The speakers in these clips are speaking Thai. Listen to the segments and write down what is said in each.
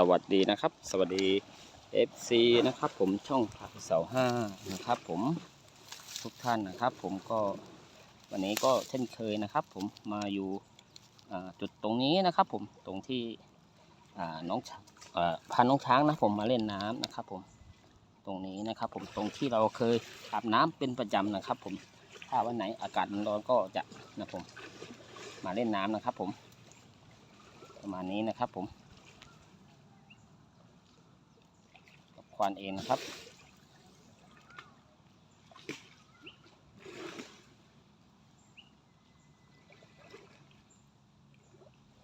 สวัสดีนะครับ สวัสดี FC นะครับ ผมช่องผักเสาห้านะครับ ผมทุกท่านนะครับ ผมก็วันนี้ก็เช่นเคยนะครับ ผมมาอยู่จุดตรงนี้นะครับ ผมตรงที่น้องอพาน้องช้างนะผมมาเล่นน้ำนะครับ ผมตรงนี้นะครับ ผมตรงที่เราเคยอาบน้ำเป็นประจำนะครับ ผมถ้าวันไหนอากาศร้อนก็จะนะผมมาเล่นน้ำนะครับ ผมประมาณนี้นะครับ ผม กับ ควานเองนะครับ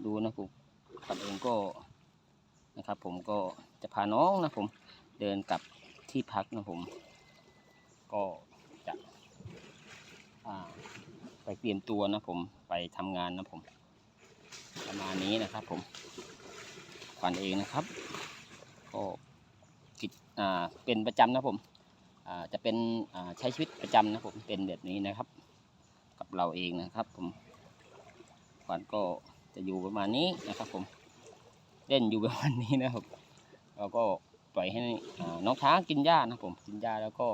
ดูนะผมควานเองก็นะครับ ผมก็จะพาน้องนะผมเดินกลับที่พักนะผม ก็จะไปเตรียมตัวนะผมไปทำงานนะผม ประมาณนี้นะครับผมควานเองนะครับก็ เป็นประจำนะผมจะเป็นใช้ชีวิตประจำนะผมเป็นแบบนี้นะครับ กับเราเองนะครับผมขวัญก็จะอยู่ประมาณนี้นะครับ ผมเล่นอยู่ประมาณนี้นะครับเราก็ปล่อยให้น้องช้างกินหญ้านะผมกินหญ้าแล้วก็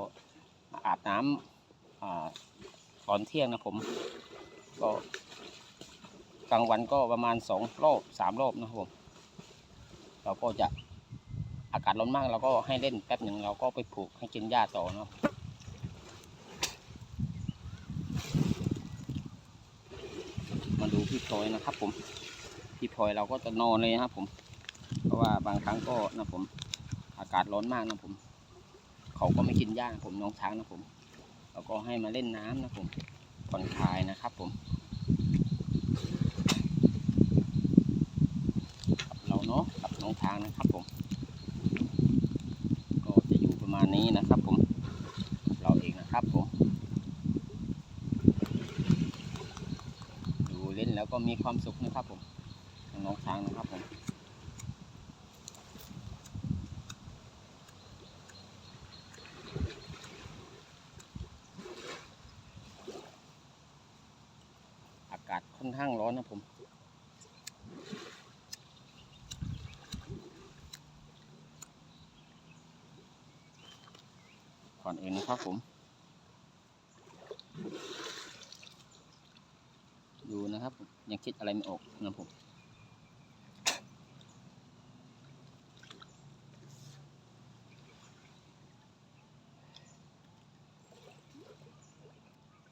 อาบน้ำอ่าตอนเที่ยงนะผม ก็กลางวันก็ประมาณสองรอบสามรอบนะครับผม เราก็จะ อากาศร้อนมากเราก็ให้เล่นแป๊บหนึ่งเราก็ไปผูกให้กินหญ้าต่อเนาะมาดูพี่พลอยนะครับ ผมพี่พลอยเราก็จะนอนเลยนะครับผม เพราะว่าบางครั้งก็นะผม อากาศร้อนมากนะผม เขาก็ไม่กินหญ้าผมน้องช้างนะผมเราก็ให้มาเล่นน้ำนะผมผ่อนคลายนะครับ ผมกับเราเนาะกับน้องช้างนะครับผม ประมาณนี้นะครับผมเราเองนะครับผมดูเล่นแล้วก็มีความสุขนะครับผมน้องช้างนะครับผมอากาศค่อนข้างร้อนนะผม ก่อนอื่นนะ ครับผม ดูนะครับ ยังคิดอะไรไม่ออกนะผม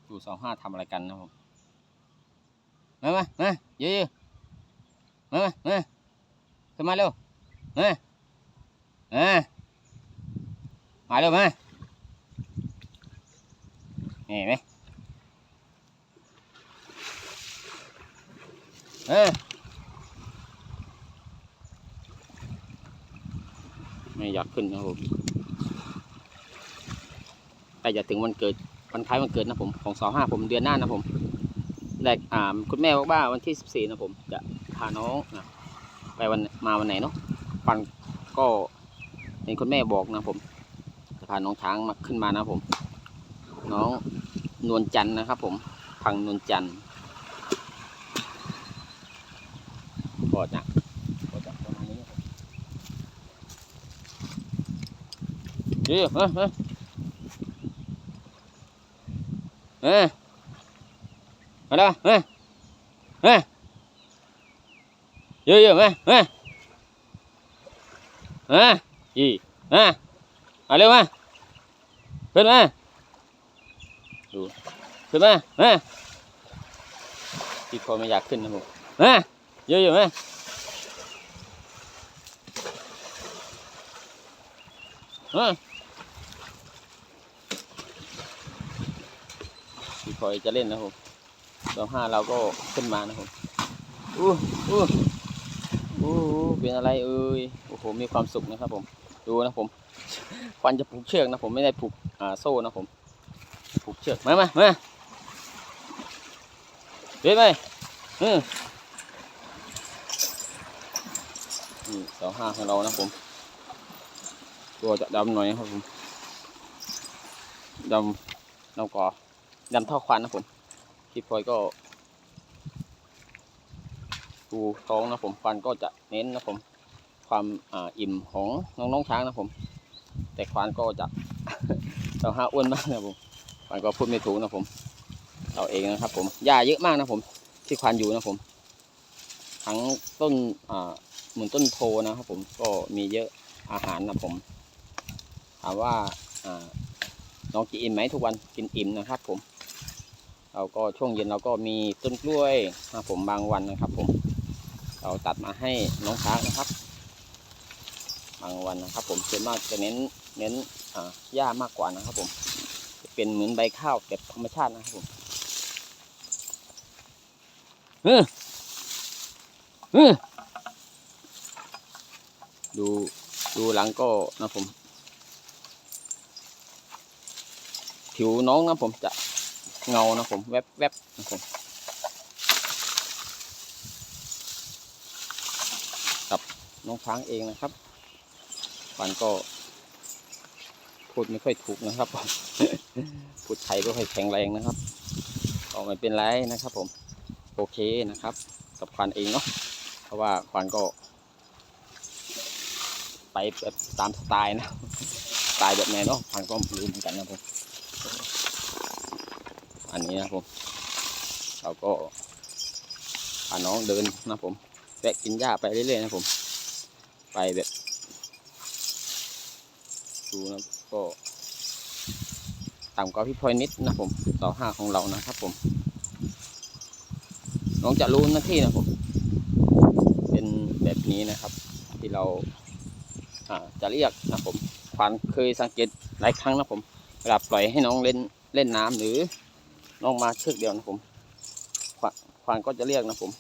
ดูสองห้าทำอะไรกันนะผมมามามาเยอะๆมามามาขึ้นมาเร็วมามามาเร็วมา นี่ไหมเออไม่อยากขึ้นนะผมใกล้จะถึงวันเกิดวันคล้ายวันเกิดนะผมของสองห้าผมเดือนหน้านะผมแต่อ่าคุณแม่บอกว่าวันที่สิบสี่นะผมจะพาน้องนะไปวันมาวันไหนเนาะปันก็เป็นคุณแม่บอกนะผมจะพาน้องช้างมาขึ้นมานะผม น้องนวลจันนะครับผมพังนวลจันทร์ก็จะก็จะประมาณนี้ครับเดี๋ยวเออเออเออมาแล้วเออเออเยอะๆมาเออเอออีมามาเร็วมาขึ้นมา ขึ้นมามาพี่พอไม่อยากขึ้นนะผมมาเยอะๆมามาพี่พอยจะเล่นนะผมสองห้าเราก็ขึ้นมานะผมอู้อู้อู้เป็นอะไรเอ่ยโอ้โหมีความสุขนะครับผม ดูนะผมฟันจะผูกเชือกนะผมไม่ได้ผูกอ่าโซ่นะผมผูกเชือกมามามา เฮ้ยไปอืมนี่เสาห้าของเรานะผม ตัวจะดำหน่อยนะครับผมดำดำก่อดำเท่าควันนะผมพี่พลอยก็ดูท้องนะผมฟันก็จะเน้นนะผม ความอ่าอิ่มของน้องน้องช้างนะผม แต่ควานก็จะเราห้าอ้วนมากนะผมควานก็พูดไม่ถูกนะผม เราเองนะครับ ผมหญ้าเยอะมากนะผมที่ควานอยู่นะผม ทั้งต้นอ่าเหมือนต้นโพนะครับผมก็มีเยอะอาหารนะผม ถามว่าอ่าน้องกินอิ่มไหมทุกวันกินอิ่มนะครับ ผมเราก็ช่วงเย็นเราก็มีต้นกล้วยนะครับผมบางวันนะครับ ผม เราตัดมาให้น้องช้างนะครับ บางวันนะครับ ผมส่วนมากจะเน้นเน้นอ่าหญ้ามากกว่านะครับ ผม เป็นเหมือนใบข้าวแบบธรรมชาตินะครับผม ออเออดูดูหลังก็นะผม ผิวน้องนะผมจะเงานะผมแวบแวบนะผมกับน้องช้างเองนะครับฟันก็พูดไม่ค่อยถูกนะครับผมพูดไทยไม่ค่อยแข็งแรงนะครับก็ไม่เป็นไรนะครับผม โอเคนะครับ กับควันเองเนาะเพราะว่าควันก็ ไปแบบตามสไตล์นะสไตล์แบบไหนเนาะควันก็ลืมเหมือนกันนะผมอันนี้นะผมเราก็พาน้องเดินนะผมแวะกินหญ้าไปเรื่อยๆนะผม ไปแบบดูนะก็ต่ำกว่าพี่พลอยนิดนะผมต่อห้าของเรานะครับผม น้องจะรู้หน้าที่นะผมเป็นแบบนี้นะครับ ที่เราจะเรียกนะผมควานเคยสังเกตหลายครั้งนะผมเวลาปล่อยให้น้องเล่นเล่นน้ำหรือน้องมาเชือกเดียวนะผมควาควานก็จะเรียกนะผม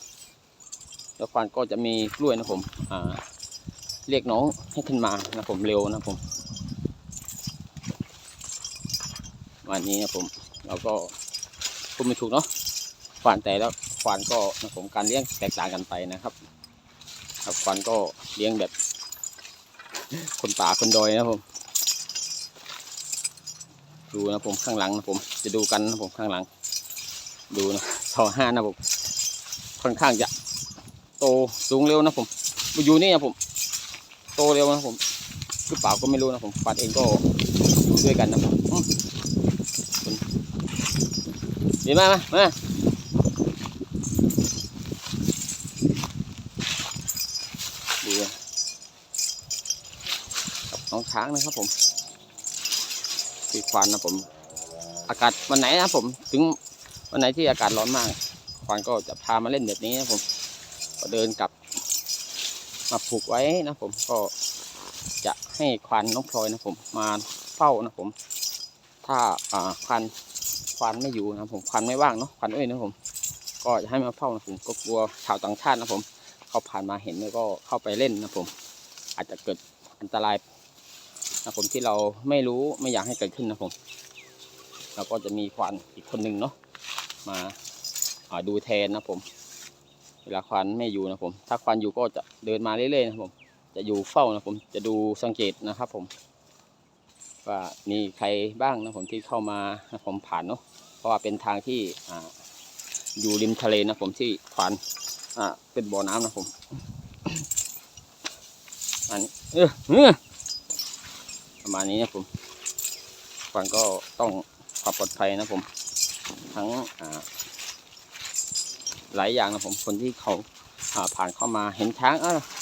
แล้วควานก็จะมีกล้วยนะผมอ่าเรียกน้องให้ขึ้นมานะผมเร็วนะผมวันนี้นะผมเราก็พูดไม่ถูกเนาะควานแต่แล้ว ควานก็นะผมการเลี้ยงแตกต่างกันไปนะครับครับควานก็เลี้ยงแบบ คนป่าคนดอยนะผมดูนะผมข้างหลังนะผมจะดูกันนะผมข้างหลัง ดูนะสองห้านะผมค่อนข้างจะโตสูงเร็วนะผมมาอยู่นี่นะผม โตเร็วนะผมหรือเปล่าก็ไม่รู้นะผมปัดเองก็อยู่ด้วยกันนะผมดีมากมามาดูนะกับน้อง ช้างนะครับผมที่ควานนะผม อากาศวันไหนนะผม ถึงวันไหนที่อากาศร้อนมากควานก็จะพามาเล่นแบบนี้นะผมก็เดินกลับมาผูกไว้นะผมก็จะให้ควานน้องพลอยนะผมมาเฝ้านะผม ถ้าอ่าควานควานไม่อยู่นะผมควานไม่ว่างเนาะควานเอ้ยนะผม ก็จะให้มาเฝ้านะผมก็กลัวชาวต่างชาตินะผม เขาผ่านมาเห็นแล้วก็เข้าไปเล่นนะผม อาจจะเกิดอันตราย นะผมที่เราไม่รู้ไม่อยากให้เกิดขึ้นนะผมเราก็จะมีควานอีกคนหนึ่งเนาะมาาดูแทนนะผม เวลาควานไม่อยู่นะผม ถ้าควานอยู่ก็จะเดินมาเรื่อยๆนะผม จะอยู่เฝ้านะผมจะดูสังเกตนะครับผม ว่ามีใครบ้างนะผมที่เข้ามานะผมผ่านเนาะเพราะว่าเป็นทางที่อ่าอยู่ริมทะเลนะผมที่ควานอ่าเป็นบ่อน้ำนะผมอันนี้เออเออ ประมาณนี้นะผมฟังก็ต้องความปลอดภัยนะผม ทั้งหลายอย่างนะผมคนที่เขาาผ่านเข้ามาเห็นช้าง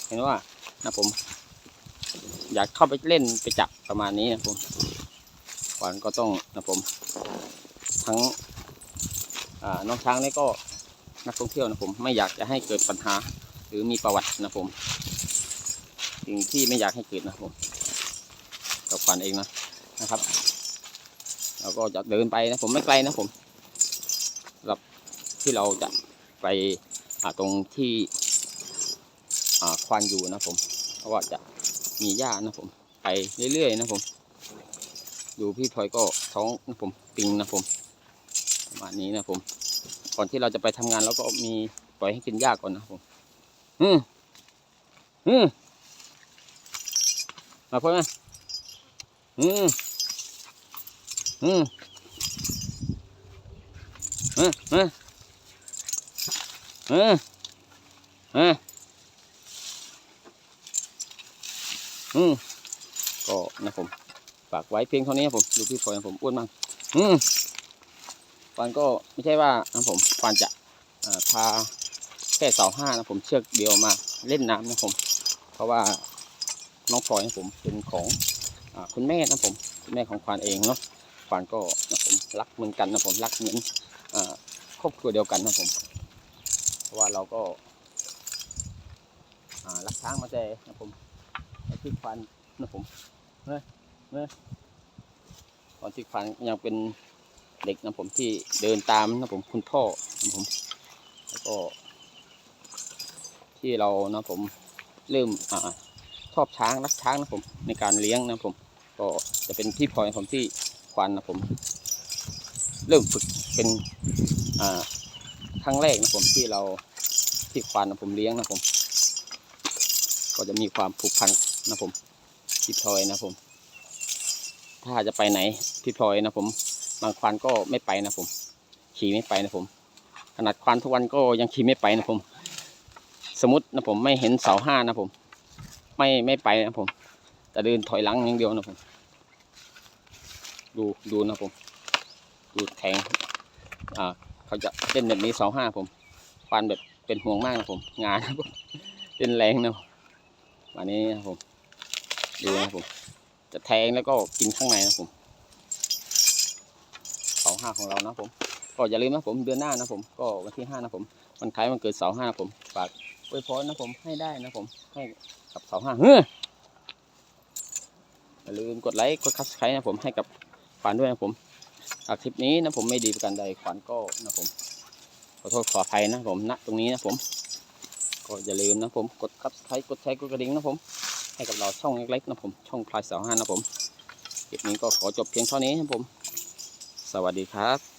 เห็นว่านะผม อยากเข้าไปเล่นไปจับประมาณนี้นะผมฟังก็ต้องนะผม ทั้งน้องช้างนี่ก็นักท่องเที่ยวนะผมไม่อยากจะให้เกิดปัญหา หรือมีประวัตินะผมสิ่งที่ไม่อยากให้เกิดนะผม กับฟันเองนะนะครับ เราก็จะเดินไปนะผมไม่ไกลนะผมหรับที่เราจะไปตรงที่ควานอยู่นะผมเพราะว่าจะมีหญ้านะผม ไปเรื่อยๆนะผม ดูพี่พลอยก็ท้องนะผมปิงนะผมประมาณนี้นะผม ก่อนที่เราจะไปทำงานเราก็มีปล่อยให้กินหญ้าก่อนนะผมอืมอืมมาพ่อมา อืมอืมเออเออเออเอออืมก็นะผมฝากไว้เพียงเท่านี้ครับผมดูพี่พลอยผมอ้วนมากอืมฟานก็ไม่ใช่ว่านะผมฟานจะพาแค่เสาห้านะผมเชือกเดียวมาเล่นน้ำนะผม เพราะว่าน้องพลอยผมเป็นของ คุณแม่นะผมคุณแม่ของควานเองเนาะควานก็นะผมรักเหมือนกันนะผมรักเหมือนอครอบครัวเดียวกันนะผมเพราะว่าเราก็รักช้างมาแต่นะผมไอ้ที่ควานนะผมเฮ้ยเฮ้ยตอนที่ควานยังเป็นเด็กนะผมที่เดินตามนะผมคุณพ่อนะผมแล้วก็ ที่เรานะผมเริ่มอชอบช้างรักช้างนะผมในการเลี้ยงนะผม ก็จะเป็นพี่พลอยผมที่ควานนะผม เริ่มฝึกเป็นอ่าครั้งแรกนะผมที่เราที่ควานนะผมเลี้ยงนะผม ก็จะมีความผูกพันนะผมพี่พลอยนะผม ถ้าจะไปไหนพี่พลอยนะผม บางควานก็ไม่ไปนะผม ขี่ไม่ไปนะผม ขนาดควานทุกวันก็ยังขี่ไม่ไปนะผม สมมตินะผมไม่เห็นเสาห้านะผม ไม่ไม่ไปนะผม จะเดินถอยหลังอย่างเดียวนะผม ดูดูนะผม ดูแทงอ่าเขาจะเล่นแบบนี้เสาห้าผมฟันแบบเป็นห่วงมากนะผม งานนะผมเป็นแรงนะวันนี้นะผม ดูนะผม จะแทงแล้วก็กินข้างในนะผมเสาห้าของเรานะผม ก็อย่าลืมนะผมเดือนหน้านะผม ก็วันที่ห้านะผมวันคล้ายวันเกิดเสาห้าผมฝากอวยพรนะผมให้ได้นะผมให้กับเสาห้าเฮ้อ อย่าลืมกดไลค์กดคับสไครต์นะผมให้กับขวานด้วยนะผมหากคลิปนี้นะผมไม่ดีประการใดขวานก็นะผมขอโทษขออภัยนะผมณตรงนี้นะผม ก็อย่าลืมนะผมกดคับสไครต์กดแชร์กดกระดิ่งนะผม ให้กับเราช่องเล็กๆนะผมช่องพลายเสาห้านะผมคลิปนี้ก็ขอจบเพียงเท่านี้นะผม สวัสดีครับ